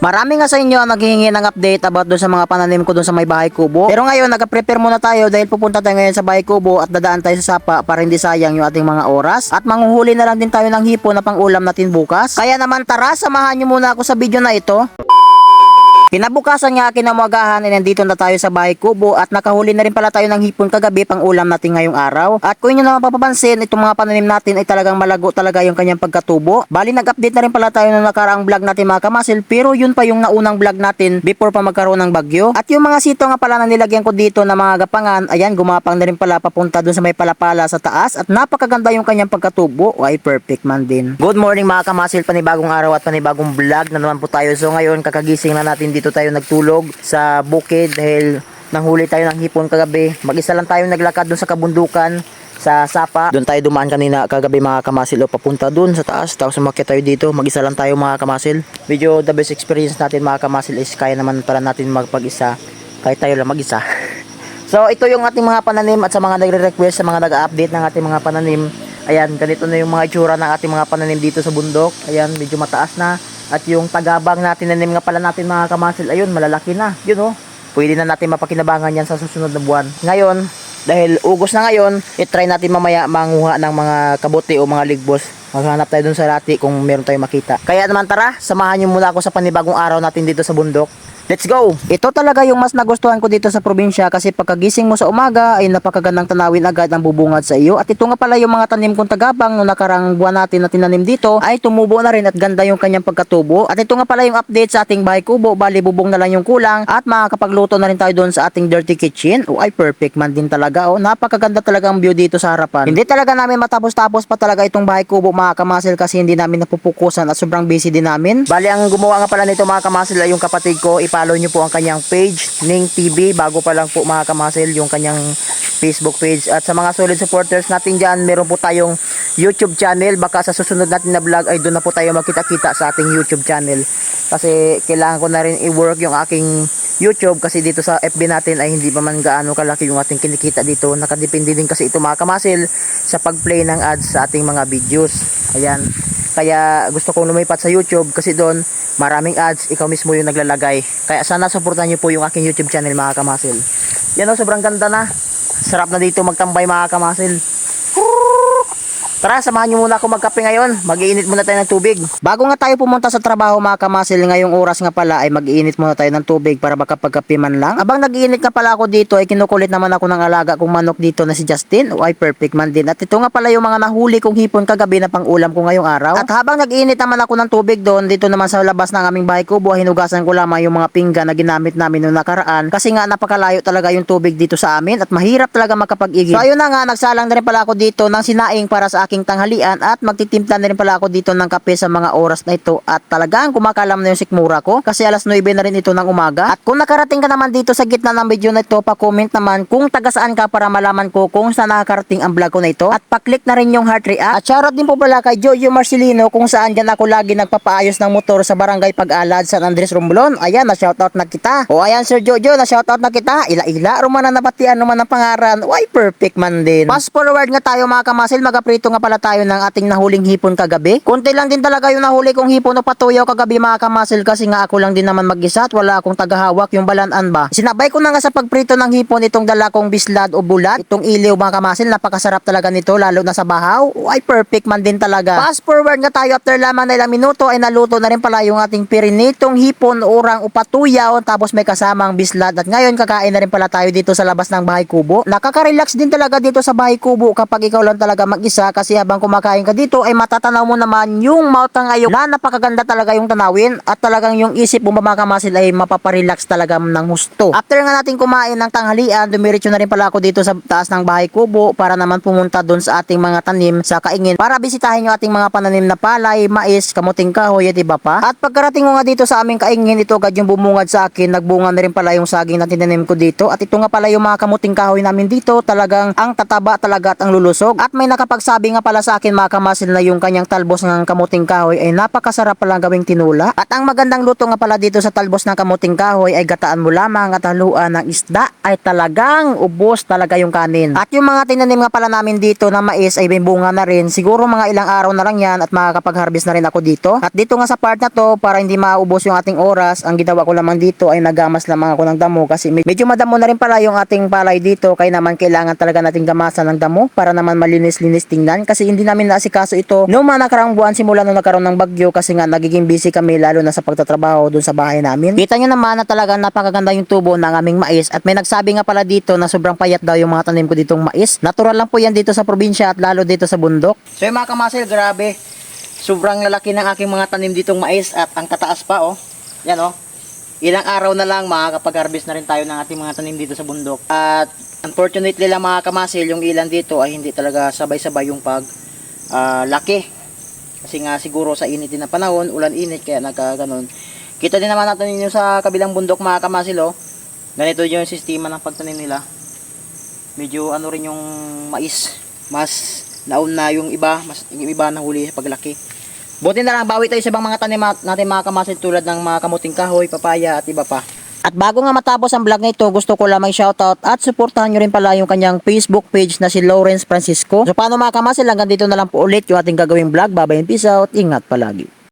Marami nga sa inyo ang naghihingi ng update about doon sa mga pananim ko doon sa may bahay kubo. Pero ngayon, nag-prepare muna tayo dahil pupunta tayo ngayon sa bahay kubo at dadaan tayo sa sapa para hindi sayang yung ating mga oras. At manghuhuli na lang din tayo ng hipo na pang-ulam natin bukas. Kaya naman tara, samahan nyo muna ako sa video na ito. Kinabukasan nga kinamagahan ay nandito na tayo sa bahay kubo at nakahuli na rin pala tayo ng hipon kagabi pang ulam natin ngayong araw. At kung inyo naman papapansin, itong mga pananim natin ay talagang malago talaga yung kanyang pagkatubo. Bali nag-update na rin pala tayo ng nakaraang vlog natin mga kamasil pero yun pa yung naunang vlog natin before pa magkaroon ng bagyo. At yung mga sito nga pala na nilagyan ko dito na mga gapangan, ayan gumapang na rin pala papunta dun sa may palapala sa taas at napakaganda yung kanyang pagkatubo. Ay perfect man din. Good morning mga kamasil, panibagong araw at panibagong vlog na naman po tayo. So ngayon kakagising na natin dito tayo nagtulog sa bukid dahil nanghuli tayo ng hipon kagabi. Mag-isa lang tayo naglakad dun sa kabundukan sa Sapa. Doon tayo dumaan kanina kagabi mga kamasil o papunta doon sa taas. Tapos umakyat tayo dito. Mag-isa lang tayo mga kamasil. Medyo the best experience natin mga kamasil is kaya naman pala natin magpag-isa. Kahit tayo lang mag-isa. So ito yung ating mga pananim at sa mga nagre-request sa mga nag-update ng ating mga pananim. Ayan, ganito na yung mga itsura ng ating mga pananim dito sa bundok. Ayan, medyo mataas na. At yung tagabang na tinanim nga pala natin mga kamasil, ayun, malalaki na. Yun oh. Pwede na natin mapakinabangan yan sa susunod na buwan. Ngayon, dahil ugos na ngayon, itry natin mamaya manguha ng mga kabuti o mga ligbos. Maghanap tayo dun sa lati kung meron tayong makita. Kaya naman tara, samahan niyo muna ako sa panibagong araw natin dito sa bundok. Let's go! Ito talaga yung mas nagustuhan ko dito sa probinsya kasi pagkagising mo sa umaga ay napakagandang tanawin agad ang bubungad sa iyo. At ito nga pala yung mga tanim kong tagabang no nakarang buwan natin na tinanim dito ay tumubo na rin at ganda yung kanyang pagkatubo. At ito nga pala yung update sa ating bahay kubo. Bali bubong na lang yung kulang at makakapagluto na rin tayo doon sa ating dirty kitchen. O ay perfect man din talaga. O napakaganda talaga ang view dito sa harapan. Hindi talaga namin matapos-tapos pa talaga itong bahay kubo mga kamasil kasi hindi namin napupukusan at sobrang busy din namin. Bali ang gumawa nga pala nito mga kamasil ay yung kapatid ko. Ipa-follow nyo po ang kanyang page, Ning TV. Bago pa lang po mga kamasil yung kanyang Facebook page. At sa mga solid supporters natin dyan, meron po tayong YouTube channel. Baka sa susunod natin na vlog ay doon na po tayo magkita-kita sa ating YouTube channel. Kasi kailangan ko na rin i-work yung aking YouTube kasi dito sa FB natin ay hindi pa man gaano kalaki yung ating kinikita dito. Nakadepende din kasi ito mga kamasil sa pag-play ng ads sa ating mga videos. Ayan. Kaya gusto kong lumipat sa YouTube kasi doon maraming ads, ikaw mismo yung naglalagay. Kaya sana supportan niyo po yung aking YouTube channel mga kamasil. Yan o, sobrang ganda na. Sarap na dito magtambay mga kamasil. Tara, samahan niyo muna ako magkape ngayon. Mag-iinit muna tayo ng tubig. Bago nga tayo pumunta sa trabaho mga kamasil, ngayong oras nga pala ay mag-iinit muna tayo ng tubig para makapagkape man lang. Abang nag-iinit nga pala ako dito ay kinukulit naman ako ng alaga kong manok dito na si Justin. O ay perfect man din. At ito nga pala yung mga nahuli kong hipon kagabi na pang ulam ko ngayong araw. At habang nag-iinit naman ako ng tubig doon, dito naman sa labas ng aming bahay kubo, hinugasan ko lamang yung mga pinggan na ginamit namin noong nakaraan. Kasi nga napakalayo talaga yung tubig dito sa amin at mahirap talaga makapag-igib. So ayun na nga, nagsalang na rin pala ako dito ng sinaing para sa aking tanghalian at magtitimpla na rin pala ako dito ng kape sa mga oras na ito at talagang kumakalam na yung sikmura ko kasi alas 9 na rin ito ng umaga. At kung nakarating ka naman dito sa gitna ng video na ito, pa-comment naman kung taga saan ka para malaman ko kung saan nakakarating ang vlog ko na ito at pa-click na rin yung heart react. At shoutout din po pala kay Jojo Marcelino kung saan dyan ako lagi nagpapaayos ng motor sa barangay Pag-alad San Andres Romblon. Ayan, na shoutout na kita. O ayan Sir Jojo, na shoutout na kita. Ila-ila, rumana nabatian naman ang pangaran. Why perfect man din. Fast forward nga tayo mga kamasil, magaprito nga pala tayo ng ating nahuling hipon kagabi. Kunti lang din talaga yung nahuli kong hipon o patuyaw kagabi mga kamasil kasi nga ako lang din naman mag-isa at wala akong tagahawak yung balanaan ba. Sinabay ko na nga sa pagprito ng hipon itong dala kong bislad o bulat. Itong iliw mga kamasil, napakasarap talaga nito lalo na sa bahaw. Ay perfect man din talaga. Fast forward nga tayo after lamang na ilang minuto ay naluto na rin pala yung ating pirinitong hipon urang o patuyaw tapos may kasamang bislad at ngayon kakain na rin pala tayo dito sa labas ng bahay kubo. Nakaka-relax din talaga dito sa bahay kubo kapag ikaw lang talaga mag-isa kasi habang kumakain ka dito ay matatanaw mo naman yung mauta ngayon na napakaganda talaga yung tanawin at talagang yung isip mo mga kamasil ay mapaparelax talaga ng husto. After nga natin kumain ng tanghalian, dumiretso na rin pala ako dito sa taas ng bahay kubo para naman pumunta doon sa ating mga tanim sa kaingin para bisitahin yung ating mga pananim na palay, mais, kamuting kahoy at iba pa. At pagkarating ko nga dito sa aming kaingin, ito agad yung bumungad sa akin, nagbunga na rin pala yung saging na tinanim ko dito. At ito nga pala yung mga kamuting kahoy namin dito, talagang ang tataba talaga at ang lulusog. At may nakapagsabi nga nga pala sa akin mga kamasil na yung kanyang talbos ng kamuting kahoy ay napakasarap pala gawing tinula. At ang magandang luto nga pala dito sa talbos ng kamuting kahoy ay gataan mo lamang at haluan ng isda ay talagang ubos talaga yung kanin. At yung mga tinanim nga pala namin dito na mais ay bunga na rin. Siguro mga ilang araw na lang yan at makakapag-harvest na rin ako dito. At dito nga sa part na to para hindi maubos yung ating oras, ang ginawa ko lamang dito ay nagamas lamang ako ng damo kasi med- medyo madamo na rin pala yung ating palay dito kaya naman kailangan talaga nating gamasan ng damo para naman malinis-linis tingnan kasi hindi namin naasikaso ito noong mga nakarang buwan simula nung nagkaroon ng bagyo kasi nga nagiging busy kami lalo na sa pagtatrabaho dun sa bahay namin. Kita nyo naman na talagang napakaganda yung tubo ng aming mais at may nagsabi nga pala dito na sobrang payat daw yung mga tanim ko ditong mais. Natural lang po yan dito sa probinsya at lalo dito sa bundok. So yung mga kamasil, grabe. Sobrang lalaki ng aking mga tanim ditong mais at ang tataas pa oh. Yan oh. Ilang araw na lang makakapag-harvest na rin tayo ng ating mga tanim dito sa bundok. At unfortunately lang mga kamasil, yung ilan dito ay hindi talaga sabay-sabay yung pag laki. Kasi nga siguro sa init din na panahon, ulan init kaya nagkaganon. Kita din naman natin yun sa kabilang bundok mga kamasil oh. Ganito yung sistema ng pagtanim nila. Medyo ano rin yung mais. Mas naun na yung iba, mas yung iba na huli paglaki. Buti na lang bawi tayo sa ibang mga tanim at- natin mga kamasil tulad ng mga kamuting kahoy, papaya at iba pa. At bago nga matapos ang vlog na ito, gusto ko lamang shoutout at suportahan nyo rin pala yung kanyang Facebook page na si Lawrence Francisco. So paano mga kamasil, hanggang dito na lang po ulit yung ating gagawing vlog. Bye bye and peace out. Ingat palagi.